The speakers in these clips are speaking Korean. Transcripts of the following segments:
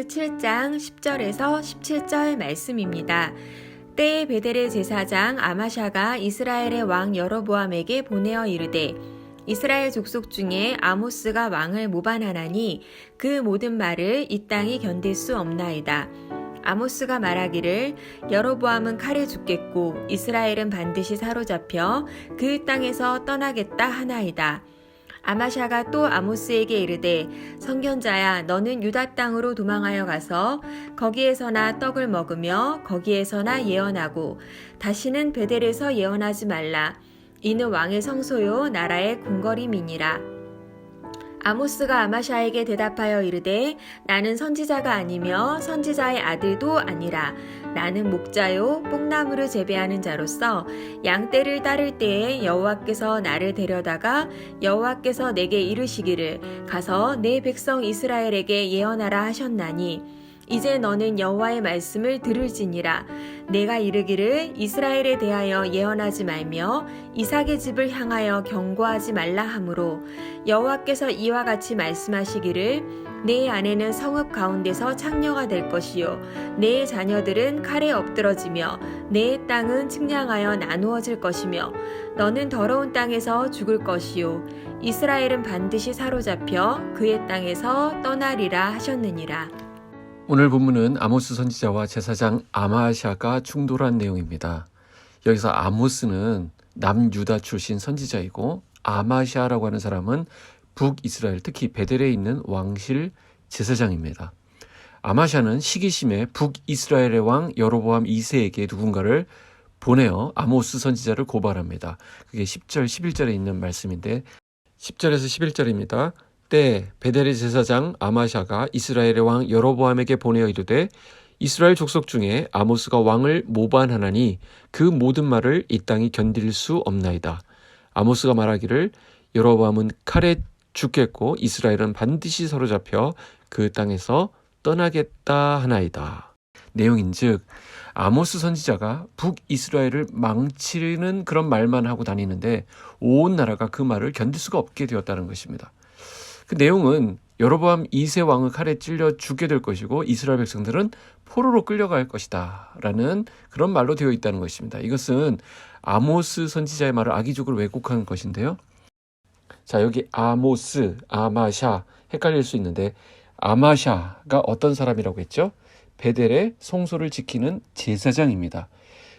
아모스 7장 10절에서 17절 말씀입니다. 때에 베델의 제사장 아마샤가 이스라엘의 왕 여로보암에게 보내어 이르되 이스라엘 족속 중에 아모스가 왕을 모반하나니 그 모든 말을 이 땅이 견딜 수 없나이다. 아모스가 말하기를 여로보암은 칼에 죽겠고 이스라엘은 반드시 사로잡혀 그 땅에서 떠나겠다 하나이다. 아마샤가 또 아모스에게 이르되 성견자야 너는 유다 땅으로 도망하여 가서 거기에서나 떡을 먹으며 거기에서나 예언하고 다시는 베델에서 예언하지 말라. 이는 왕의 성소요 나라의 궁궐임이니라. 아모스가 아마샤에게 대답하여 이르되 나는 선지자가 아니며 선지자의 아들도 아니라 나는 목자요 뽕나무를 재배하는 자로서 양떼를 따를 때에 여호와께서 나를 데려다가 여호와께서 내게 이르시기를 가서 내 백성 이스라엘에게 예언하라 하셨나니 이제 너는 여호와의 말씀을 들을지니라 내가 이르기를 이스라엘에 대하여 예언하지 말며 이삭의 집을 향하여 경고하지 말라 하므로 여호와께서 이와 같이 말씀하시기를 내 아내는 성읍 가운데서 창녀가 될 것이요 내 자녀들은 칼에 엎드러지며 내 땅은 측량하여 나누어질 것이며 너는 더러운 땅에서 죽을 것이요 이스라엘은 반드시 사로잡혀 그의 땅에서 떠나리라 하셨느니라. 오늘 본문은 아모스 선지자와 제사장 아마샤가 충돌한 내용입니다. 여기서 아모스는 남유다 출신 선지자이고 아마샤라고 하는 사람은 북이스라엘 특히 베델에 있는 왕실 제사장입니다. 아마샤는 시기심에 북이스라엘의 왕 여로보암 2세에게 누군가를 보내어 아모스 선지자를 고발합니다. 그게 10절, 11절에 있는 말씀인데 10절에서 11절입니다. 때 베델의 제사장 아마샤가 이스라엘의 왕 여로보암에게 보내어 이르되 이스라엘 족속 중에 아모스가 왕을 모반하나니 그 모든 말을 이 땅이 견딜 수 없나이다. 아모스가 말하기를 여로보암은 칼에 죽겠고 이스라엘은 반드시 사로잡혀 그 땅에서 떠나겠다 하나이다. 내용인즉 아모스 선지자가 북이스라엘을 망치는 그런 말만 하고 다니는데 온 나라가 그 말을 견딜 수가 없게 되었다는 것입니다. 그 내용은 여로보암 2세 왕을 칼에 찔려 죽게 될 것이고 이스라엘 백성들은 포로로 끌려갈 것이다 라는 그런 말로 되어 있다는 것입니다. 이것은 아모스 선지자의 말을 악의적으로 왜곡한 것인데요. 자 여기 아모스, 아마샤 헷갈릴 수 있는데 아마샤가 어떤 사람이라고 했죠? 베델의 성소를 지키는 제사장입니다.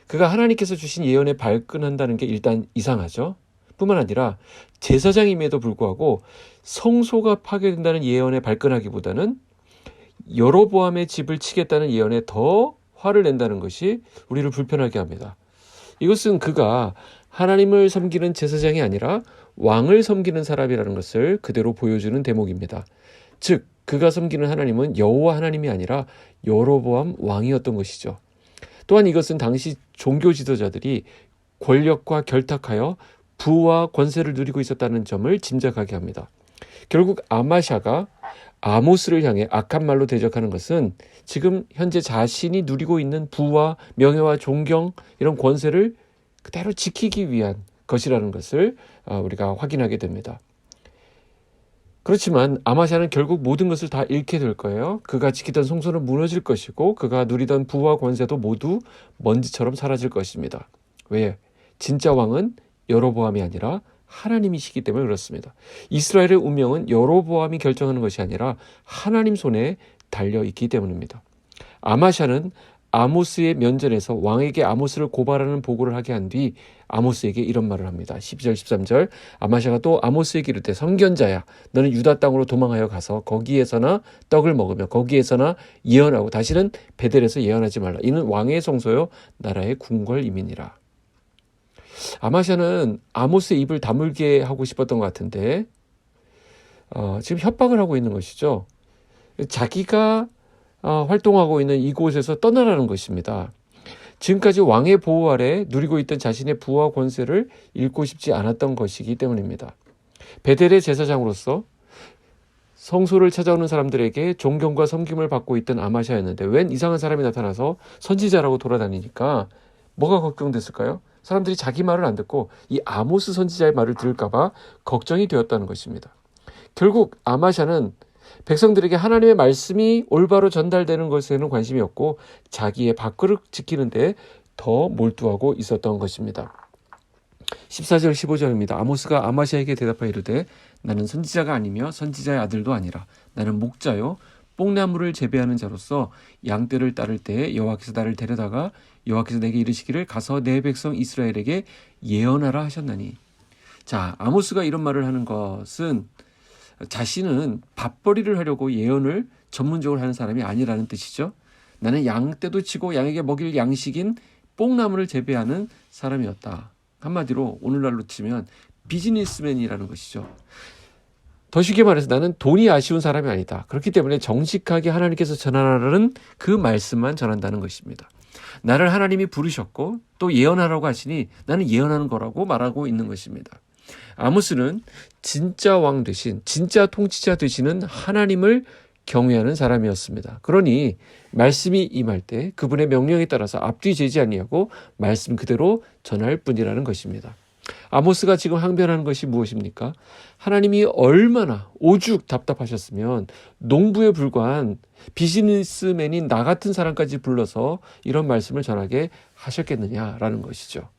그가 하나님께서 주신 예언에 발끈한다는 게 일단 이상하죠. 뿐만 아니라 제사장임에도 불구하고 성소가 파괴된다는 예언에 발끈하기보다는 여로보암의 집을 치겠다는 예언에 더 화를 낸다는 것이 우리를 불편하게 합니다. 이것은 그가 하나님을 섬기는 제사장이 아니라 왕을 섬기는 사람이라는 것을 그대로 보여주는 대목입니다. 즉 그가 섬기는 하나님은 여호와 하나님이 아니라 여로보암 왕이었던 것이죠. 또한 이것은 당시 종교 지도자들이 권력과 결탁하여 부와 권세를 누리고 있었다는 점을 짐작하게 합니다. 결국 아마샤가 아모스를 향해 악한 말로 대적하는 것은 지금 현재 자신이 누리고 있는 부와 명예와 존경 이런 권세를 그대로 지키기 위한 것이라는 것을 어, 우리가 확인하게 됩니다. 그렇지만 아마샤는 결국 모든 것을 다 잃게 될 거예요. 그가 지키던 성소는 무너질 것이고 그가 누리던 부와 권세도 모두 먼지처럼 사라질 것입니다. 왜? 진짜 왕은 여로보암이 아니라 하나님이시기 때문에 그렇습니다. 이스라엘의 운명은 여로보암이 결정하는 것이 아니라 하나님 손에 달려 있기 때문입니다. 아마샤는 아모스의 면전에서 왕에게 아모스를 고발하는 보고를 하게 한 뒤 아모스에게 이런 말을 합니다. 12절 13절 아마샤가 또 아모스에게 이르되 선견자야 너는 유다 땅으로 도망하여 가서 거기에서나 떡을 먹으며 거기에서나 예언하고 다시는 베델에서 예언하지 말라. 이는 왕의 성소요 나라의 궁궐 이민이라. 아마샤는 아모스의 입을 다물게 하고 싶었던 것 같은데 어, 지금 협박을 하고 있는 것이죠. 자기가 어, 활동하고 있는 이곳에서 떠나라는 것입니다. 지금까지 왕의 보호 아래 누리고 있던 자신의 부와 권세를 잃고 싶지 않았던 것이기 때문입니다. 베델의 제사장으로서 성소를 찾아오는 사람들에게 존경과 섬김을 받고 있던 아마샤였는데 웬 이상한 사람이 나타나서 선지자라고 돌아다니니까 뭐가 걱정됐을까요? 사람들이 자기 말을 안 듣고 이 아모스 선지자의 말을 들을까봐 걱정이 되었다는 것입니다. 결국 아마샤는 백성들에게 하나님의 말씀이 올바로 전달되는 것에는 관심이 없고 자기의 밥그릇 지키는데 더 몰두하고 있었던 것입니다. 14절 15절입니다. 아모스가 아마샤에게 대답하여 이르되 나는 선지자가 아니며 선지자의 아들도 아니라 나는 목자요 뽕나무를 재배하는 자로서 양떼를 따를 때에 여호와께서 나를 데려다가 여호와께서 내게 이르시기를 가서 내 백성 이스라엘에게 예언하라 하셨나니 자 아모스가 이런 말을 하는 것은 자신은 밥벌이를 하려고 예언을 전문적으로 하는 사람이 아니라는 뜻이죠. 나는 양 떼도 치고 양에게 먹일 양식인 뽕나무를 재배하는 사람이었다. 한마디로 오늘날로 치면 비즈니스맨이라는 것이죠. 더 쉽게 말해서 나는 돈이 아쉬운 사람이 아니다. 그렇기 때문에 정직하게 하나님께서 전하라는 그 말씀만 전한다는 것입니다. 나를 하나님이 부르셨고 또 예언하라고 하시니 나는 예언하는 거라고 말하고 있는 것입니다. 아모스는 진짜 왕 대신 진짜 통치자 되시는 하나님을 경외하는 사람이었습니다. 그러니 말씀이 임할 때 그분의 명령에 따라서 앞뒤 재지 아니하고 말씀 그대로 전할 뿐이라는 것입니다. 아모스가 지금 항변하는 것이 무엇입니까? 하나님이 얼마나 오죽 답답하셨으면 농부에 불과한 비즈니스맨인 나 같은 사람까지 불러서 이런 말씀을 전하게 하셨겠느냐라는 것이죠.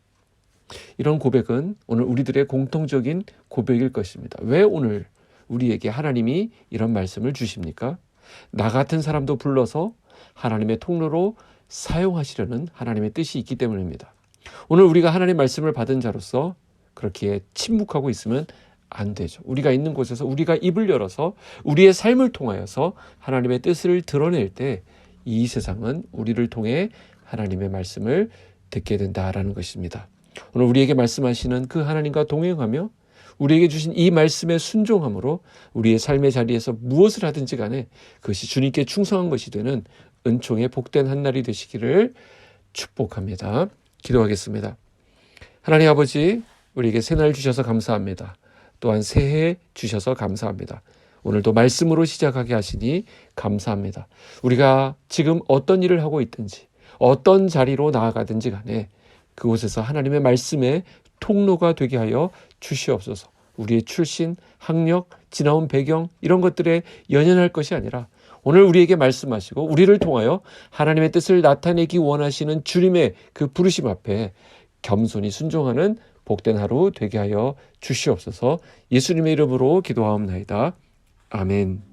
이런 고백은 오늘 우리들의 공통적인 고백일 것입니다. 왜 오늘 우리에게 하나님이 이런 말씀을 주십니까? 나 같은 사람도 불러서 하나님의 통로로 사용하시려는 하나님의 뜻이 있기 때문입니다. 오늘 우리가 하나님 말씀을 받은 자로서 그렇게 침묵하고 있으면 안 되죠. 우리가 있는 곳에서 우리가 입을 열어서 우리의 삶을 통하여서 하나님의 뜻을 드러낼 때 이 세상은 우리를 통해 하나님의 말씀을 듣게 된다라는 것입니다. 오늘 우리에게 말씀하시는 그 하나님과 동행하며 우리에게 주신 이 말씀에 순종함으로 우리의 삶의 자리에서 무엇을 하든지 간에 그것이 주님께 충성한 것이 되는 은총의 복된 한 날이 되시기를 축복합니다. 기도하겠습니다. 하나님 아버지, 우리에게 새날 주셔서 감사합니다. 또한 새해 주셔서 감사합니다. 오늘도 말씀으로 시작하게 하시니 감사합니다. 우리가 지금 어떤 일을 하고 있든지 어떤 자리로 나아가든지 간에 그곳에서 하나님의 말씀의 통로가 되게 하여 주시옵소서. 우리의 출신, 학력, 지나온 배경 이런 것들에 연연할 것이 아니라 오늘 우리에게 말씀하시고 우리를 통하여 하나님의 뜻을 나타내기 원하시는 주님의 그 부르심 앞에 겸손히 순종하는 복된 하루 되게 하여 주시옵소서. 예수님의 이름으로 기도하옵나이다. 아멘.